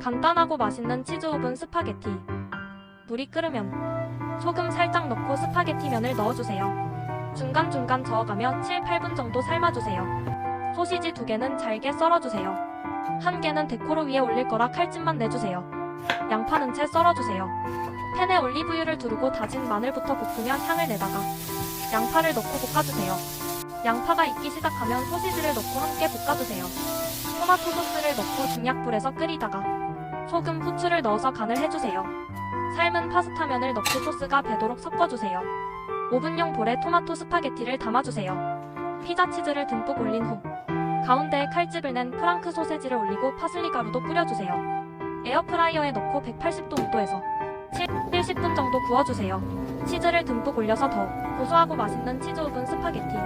간단하고 맛있는 치즈 오븐 스파게티. 물이 끓으면 소금 살짝 넣고 스파게티 면을 넣어주세요. 중간중간 저어가며 7, 8분 정도 삶아주세요. 소시지 두 개는 잘게 썰어주세요. 한 개는 데코로 위에 올릴 거라 칼집만 내주세요. 양파는 채 썰어주세요. 팬에 올리브유를 두르고 다진 마늘부터 볶으며 향을 내다가 양파를 넣고 볶아주세요. 양파가 익기 시작하면 소시지를 넣고 함께 볶아주세요. 토마토 소스를 넣고 중약불에서 끓이다가 소금, 후추를 넣어서 간을 해주세요. 삶은 파스타면을 넣고 소스가 배도록 섞어주세요. 오븐용 볼에 토마토 스파게티를 담아주세요. 피자 치즈를 듬뿍 올린 후 가운데에 칼집을 낸 프랑크 소세지를 올리고 파슬리 가루도 뿌려주세요. 에어프라이어에 넣고 180도 온도에서 7, 70분 정도 구워주세요. 치즈를 듬뿍 올려서 더 고소하고 맛있는 치즈 오븐 스파게티